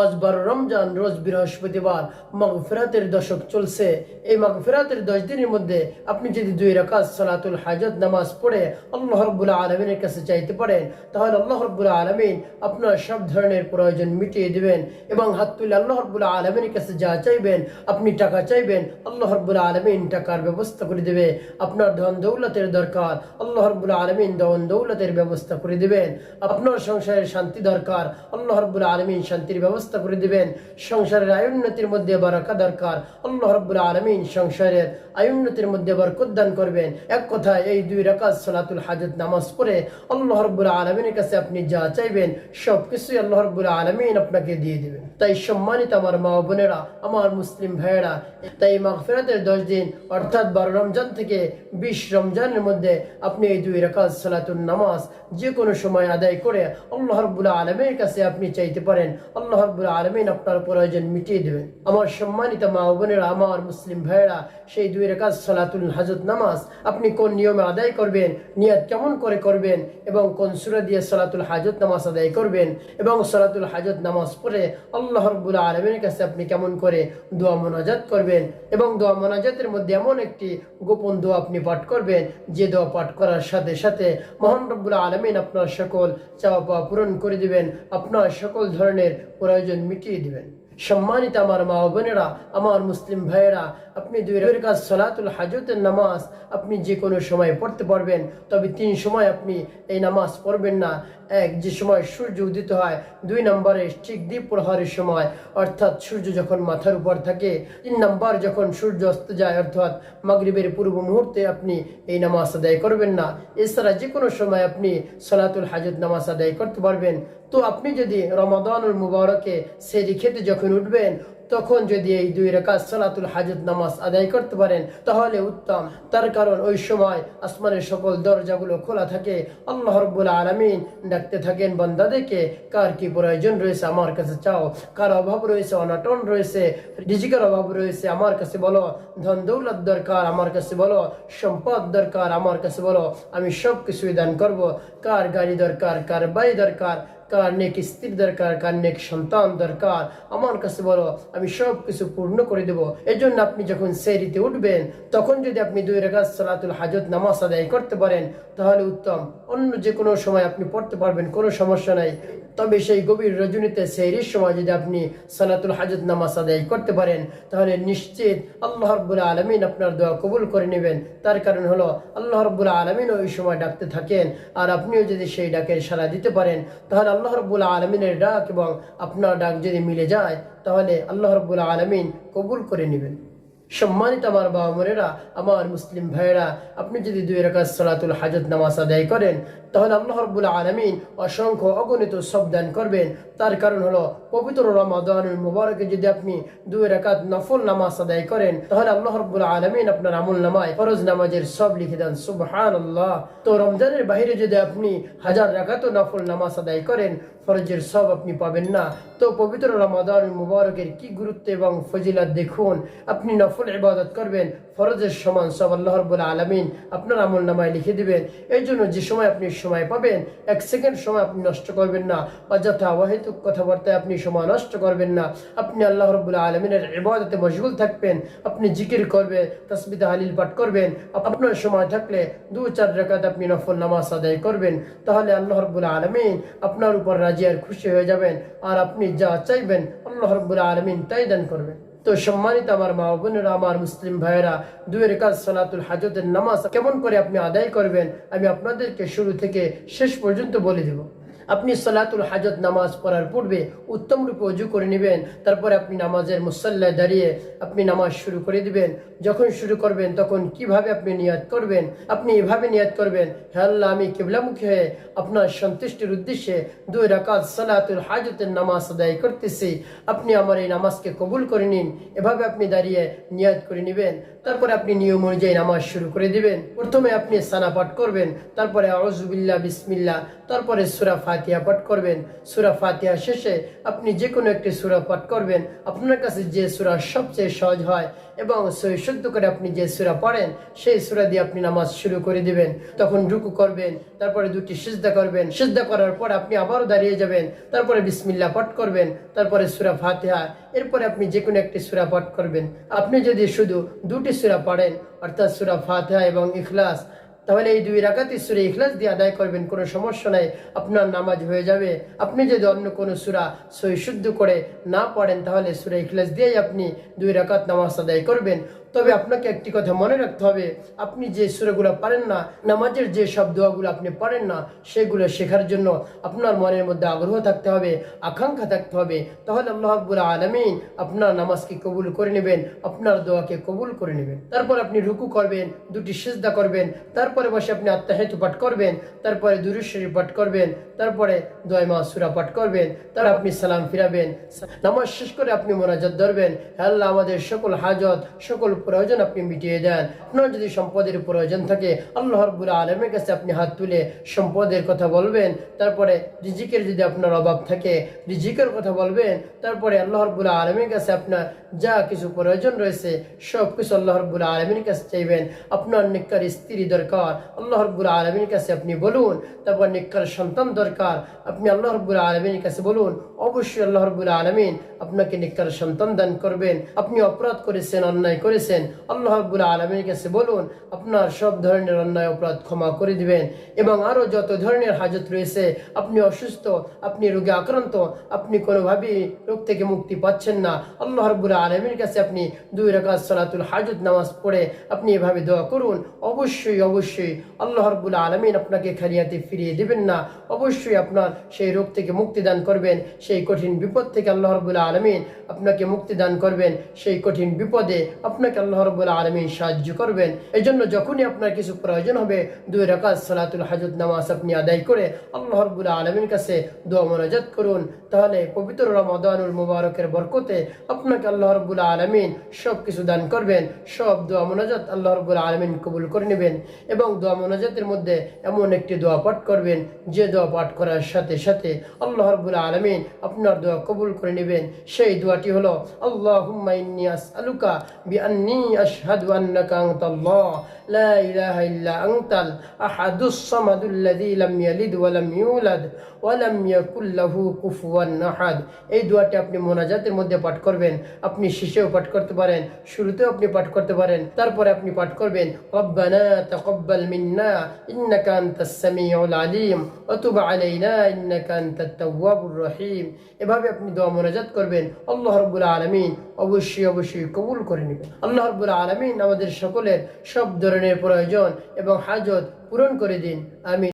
আজ বারো রমজান, রোজ বৃহস্পতিবার। মাগফিরাতের দশক চলছে। এই মাগফিরাতের দশ দিনের মধ্যে আপনি যদি দুই রাকাত সালাতুল হাজত নামাজ পড়ে আল্লাহ রব্বুল আলমিনের কাছে চাইতে পারেন, তাহলে আল্লাহ রব্বুল আলমিন আপনার সব ধরনের প্রয়োজন মিটিয়ে দিবেন এবং হাত তুলে আল্লাহ রব্বুল আলমিনের কাছে যা চাইবেন, আপনি টাকা চাইবেন, আল্লাহ রব্বুল আলমিন টাকার ব্যবস্থা করে দেবে। আপনার ধন দৌলতের দরকার, আল্লাহ রব্বুল আলমিন ধন দৌলতের ব্যবস্থা করে দিবেন। আপনার সংসারের শান্তি দরকার, আল্লাহ রব্বুল আলমিন শান্তির ব্যবস্থা করে দিবেন। সংসারের আয়োন্নতির মধ্যে বারাকা দরকার। আল্লাহ রব্বুল আলমিন সংসারের আয়োন্নতির মধ্যে বরকত দান করবেন। এক কথায় এই দুই রাকাত সালাতুল হাজত নামাজ পড়ে আল্লাহ রব্বুল আলমিনের কাছে আপনি যা চাইবেন সব কিছুই আল্লাহ রব্বুল আলমিন আপনাকে দিয়ে দিবেন। তাই সম্মানিত আমার মা বোনেরা, আমার মুসলিম ভাইয়েরা, তাই মাগফিরাতের দশ দিন, অর্থাৎ বারো রমজান থেকে বিশ রমজানের মধ্যে আপনি এই দুই রাকাত সালাতুল নামাজ যে কোনো সময় আদায় করে আল্লাহ রব্বুল আলমের কাছে আপনি চাইতে পারেন। আল্লাহ রব্বুল আলমিন আপনার প্রয়োজন মিটিয়ে দেবেন। আমার সম্মানিত মা বোনেরা, আমার মুসলিম ভাইয়েরা, সেই দুই রেখাত সালাতুল হাজত নামাজ আপনি কোন নিয়মে আদায় করবেন, নিয়াত কেমন করে করবেন এবং কোন সুরা দিয়ে সালাতুল হাজত নামাজ আদায় করবেন এবং সালাতুল হাজত নামাজ পড়ে আল্লাহ রব্বুল আলমের কাছে আপনি কেমন করে দোয়া মোনাজাত করবেন এবং দোয়া মোনাজাতের মধ্যে এমন একটি গোপন দোয়া আপনি পাঠ করবেন, যে দোয়া পাঠ করার সাথে সাথে মহান রব্বুল আলমিন আপনার সকল চাওয়া পাওয়া পূরণ করে দিবেন। আপনার সকল ধরনের প্রয়োজন মিটিয়ে দিবেন সম্মানিত আমার মা বোনেরা, আমার মুসলিম ভাইয়েরা, আপনি দুই রেখাত সলাতুল হাজতের নামাজ আপনি যে কোনো সময় পড়তে পারবেন, তবে তিন সময় আপনি এই নামাজ পড়বেন না। এক, যে সময় সূর্য উদিত হয়, দুই নম্বরে ঠিক দ্বীপ প্রহরের সময়, অর্থাৎ সূর্য যখন মাথার উপর থাকে, তিন নম্বর যখন সূর্য অস্ত যায়, অর্থাৎ মাগরিবের পূর্ব মুহূর্তে আপনি এই নামাজ আদায় করবেন না। এছাড়া যে কোনো সময় আপনি সলাতুল হাজত নামাজ আদায় করতে পারবেন। তো আপনি যদি রমাদানুল মুবারকে সেরি খেতে যখন উঠবেন, তখন যদি এই দুই রেখাত সালাতুল হাজত নামাজ আদায় করতে পারেন, তাহলে উত্তম। তার কারণ ওই সময় আসমানের সকল দরজাগুলো খোলা থাকে। আল্লাহ রব্বুল আলমিন ডাকতে থাকেন বন্দাদেরকে কার কি প্রয়োজন রয়েছে আমার কাছে চাও? কার অভাব রয়েছে? অনাটন রয়েছে? রিজিকের অভাব রয়েছে? আমার কাছে বলো। ধন দৌলত দরকার? আমার কাছে বলো। সম্পদ দরকার? আমার কাছে বলো। আমি সব কিছুই দান করব। কার গাড়ি দরকার? কার বাড়ি দরকার? কার নেক স্ত্রী দরকার, কার নেক সন্তান দরকার, আমার কাছে বলো, আমি সব কিছু পূর্ণ করে দেব। এই জন্য আপনি যখন সেরিতে উঠবেন, তখন যদি আপনি দুই রেখাত সালাতুল হাজত নামাজ আদায় করতে পারেন, তাহলে উত্তম। অন্য যে কোনো সময় আপনি পড়তে পারবেন, কোনো সমস্যা নাই। তবে সেই গভীর রজনীতে সেহরির সময় যদি আপনি সালাতুল হাজত নামাজ আদায় করতে পারেন, তাহলে নিশ্চিত আল্লাহ রব্বুল আলমিন আপনার দোয়া কবুল করে নেবেন। তার কারণ হলো, আল্লাহ রব্বুল আলমিন ওই সময় ডাকতে থাকেন, আর আপনিও যদি সেই ডাকের সাড়া দিতে পারেন, তাহলে আল্লাহ রব্বুল আলমিনের ডাক এবং আপনার ডাক যদি মিলে যায়, তাহলে আল্লাহ রব্বুল আলমিন কবুল করে নেবেন। সম্মানিত আমার বাবা মনেরা আমার মুসলিম ভাইয়েরা, আপনি যদি দুই রাকাত সালাতুল হাজত নামাজ আদায় করেন, তাহলে আল্লাহ রব্বুল আলমিন অসংখ্য অগণিত সব দান করবেন। তার কারণ হলো, পবিত্র রমাদানুল মুবারকে যদি আপনি দুই রাকাত নফল নামাজ আদায় করেন, তাহলে আল্লাহ রব্বুল আলমিন আপনার আমল নামায়, ফরজ নামাজের সব লিখে দেন। সুবহান আল্লাহ তো রমজানের বাইরে যদি আপনি হাজার রাকাত নফল নামাজ আদায় করেন, ফরজের সব আপনি পাবেন না। তো পবিত্র রমাদান মুবারকের কি গুরুত্ব এবং ফজিলাত দেখুন। আপনি নফল ইবাদত করবেন, ফরজের সমান সব আল্লাহ রব্বুল আলমিন আপনার আমল নামায় লিখে দিবেন। এই জন্য যে সময় আপনি সময় পাবেন, এক সেকেন্ড সময় আপনি নষ্ট করবেন না। অযথা অহেতুক কথাবার্তায় আপনি সময় নষ্ট করবেন না। আপনি আল্লাহ রব্বুল আলমিনের ইবাদতে মশগুল থাকবেন, আপনি জিকির করবেন তসবিদা হালিল পাঠ করবেন। আপনার সময় থাকলে দু চার রেখাত আপনি নফল নামাজ আদায় করবেন। তাহলে আল্লাহ রব্বুল আলমিন আপনার উপর রাজি আর খুশি হয়ে যাবেন। আর আপনি যা চাইবেন, আল্লাহ রব্বুল আলমিন তাই দান করবেন। তো সম্মানিত আমার মা বোনেরা, আমার মুসলিম ভাইয়েরা, দুয়ের কাজ সনাতুল হাজতের নামাজ কেমন করে আপনি আদায় করবেন, আমি আপনাদেরকে শুরু থেকে শেষ পর্যন্ত বলে দেব। আপনি সালাতুল হাজত নামাজ পড়ার পূর্বে উত্তম রূপে অজু করে নেবেন, তারপরে আপনি নামাজের মুসল্লায় দাঁড়িয়ে আপনি নামাজ শুরু করে দিবেন। যখন শুরু করবেন, তখন কীভাবে আপনি নিয়াত করবেন? আপনি এভাবে নিয়াত করবেন, হে আল্লাহ, আমি কেবলামুখী হয়ে আপনার সন্তুষ্টির উদ্দেশ্যে দুই রাকাত সালাতুল হাজতের নামাজ আদায় করতেছি। আপনি আমার এই নামাজকে কবুল করে নিন, এভাবে আপনি দাঁড়িয়ে নিয়াত করে নেবেন। তারপরে আপনি নিয়ম অনুযায়ী নামাজ শুরু করে দিবেন। প্রথমে আপনি সানা পাঠ করবেন, তারপরে আউজুবিল্লাহ বিসমিল্লা তারপরে সুরা ফাতিহা পাঠ করবেন। সুরা ফাতিহা শেষে আপনি যে কোনো একটি সুরা পাঠ করবেন। আপনার কাছে যে সুরা সবচেয়ে সহজ হয় এবং সই শুদ্ধ করে আপনি যে সুরা পড়েন, সেই সুরা দিয়ে আপনি নামাজ শুরু করে দিবেন। তখন রুকু করবেন, তারপরে দুটি সিজদা করবেন। সিজদা করার পর আপনি আবারও দাঁড়িয়ে যাবেন। তারপরে বিসমিল্লা পাঠ করবেন, তারপরে সুরা ফাতিহা। এরপরে আপনি যে কোনো একটি সুরা পাঠ করবেন। আপনি যদি শুধু দুটি সুরা পড়েন, অর্থাৎ সুরা ফাতিহা এবং ইখলাস তাহলে এই দুই রাকাতি সুরে ইখলাস দিয়ে আদায় করবেন, কোনো সমস্যা নাই। আপনার নামাজ হয়ে যাবে। আপনি যদি অন্য কোনো সুরা সই শুদ্ধ করে না পড়েন, তাহলে সুরে ইখলাস দিয়েই আপনি দুই রাকাত নামাজ আদায় করবেন। তবে আপনাকে একটি কথা মনে রাখতে হবে। আপনি যে সুরাগুলো পারেন না, নামাজের যে সব দোয়াগুলো আপনি পারেন না, সেগুলো শেখার জন্য আপনার মনের মধ্যে আগ্রহ থাকতে হবে, আকাঙ্ক্ষা থাকতে হবে। তাহলে আল্লাহ আব্বুল আলমিন আপনার নামাজকে কবুল করে নেবেন, আপনার দোয়াকে কবুল করে নেবেন। তারপর আপনি রুকু করবেন, দুটি সিজদা করবেন, তারপরে বসে আপনি আত্মাহেতু পাঠ করবেন, তারপরে দুরুশ্বরী পাঠ করবেন, তারপরে দয় মা সুরা পাঠ করবেন তার আপনি সালাম ফিরাবেন নামাজ শেষ করে আপনি মোনাজাত ধরবেন। আল্লাহ, আমাদের সকল হাজত, সকল প্রয়োজন আপনি মিটিয়ে দেন। আপনার যদি সম্পদের প্রয়োজন থাকে, আল্লাহ রব্বুল আলমের কাছে আপনি হাত তুলে সম্পদের কথা বলবেন। তারপরে রিজিকের যদি আপনার অভাব থাকে, রিজিকের কথা বলবেন। তারপরে আল্লাহ রব্বুল আলমের কাছে আপনার যা কিছু প্রয়োজন রয়েছে, সব কিছু আল্লাহ রব্বুল আলমীর কাছে চাইবেন। আপনার নিকার স্ত্রী দরকার, আল্লাহ রব্বুল আলমীর কাছে আপনি বলুন। তারপর নিকার সন্তান দরকার, আপনি আল্লাহ রব্বুল আলমীর কাছে বলুন। অবশ্যই আল্লাহ রব্বুল আলমিন আপনাকে নিকার সন্তান দান করবেন। আপনি অপরাধ করেছেন, অন্যায় করেছেন আল্লাহ রব্বুল আলমীর কাছে বলুন, আপনার সব ধরনের অন্যায় অপরাধ ক্ষমা করে দিবেন এবং আরও যত ধরনের হাজত রয়েছে, আপনি অসুস্থ, আপনি রোগে আক্রান্ত, আপনি কোনোভাবেই রোগ থেকে মুক্তি পাচ্ছেন না। আল্লাহ রব্বুল আলমীর কাছে আপনি দুই রাকাত সালাতুল হাজত নামাজ পড়ে আপনি এভাবে দোয়া করুন, অবশ্যই অবশ্যই আল্লাহ রব্বুল আলমিন আপনাকে খালিয়াতে ফিরিয়ে দেবেন না। অবশ্যই আপনার সেই রোগ থেকে মুক্তি দান করবেন, সেই কঠিন বিপদ থেকে আল্লাহ রব্বুল আলমিন আপনাকে মুক্তি দান করবেন, সেই কঠিন বিপদে আপনাকে আল্লাহ রব্বুল আলমিন সাহায্য করবেন। এই জন্য যখনই আপনার কিছু প্রয়োজন হবে, দুই রাকাত সালাতুল হাজত নামাজ আপনি আদায় করে আল্লাহ রব্বুল আলমীর কাছে দোয়া মনাজাত করুন। তাহলে পবিত্র রমাদানুল মুবারকের বরকতে আপনাকে আল্লাহ রব্বুল আলমিন সব কিছু দান করবেন। সব দোয়া মনাজাত আল্লাহ রব্বুল আলমিন কবুল করে নেবেন এবং দোয়া মনাজাতের মধ্যে এমন একটি দোয়া পাঠ করবেন, যে দোয়া পাঠ করার সাথে সাথে আল্লাহ রব্বুল আলমিন আপনার দোয়া কবুল করে নেবেন। সেই দোয়াটি হলো, আল্লাহুম্মা ইন্নী আসআলুকা বিআন্নী আশহাদু আন্নাকা আনতাল্লাহ লা ইলাহা ইল্লা আনতাল আহাদুস সামাদুল্লাযী লাম ইয়ালিদ ওয়া লাম ইউলাদ ওয়া লাম ইয়াকুল লাহু কুফুয়ান আহাদ এই দোয়াটি আপনি মোনাজাতের মধ্যে পাঠ করবেন, আপনি শেষেও পাঠ করতে পারেন, শুরুতেও আপনি পাঠ করতে পারেন, তারপরে আপনি পাঠ করবেন, রব্বানা তাকাব্বাল মিন্না আনতাস সামিউল আলিম, ওয়া তুব আলাইনা, ইন্নাকা আনতাত তাওয়াবুর রহিম। এভাবে আপনি দোয়া মোনাজাত করবেন, আল্লাহ রাব্বুল আলামিন অবশ্যই অবশ্যই কবুল করে নেবেন। রাব্বুল আলমিন আমাদের সকলের সব ধরনের প্রয়োজন এবং হাজত পূরণ করে দিন। আমিন।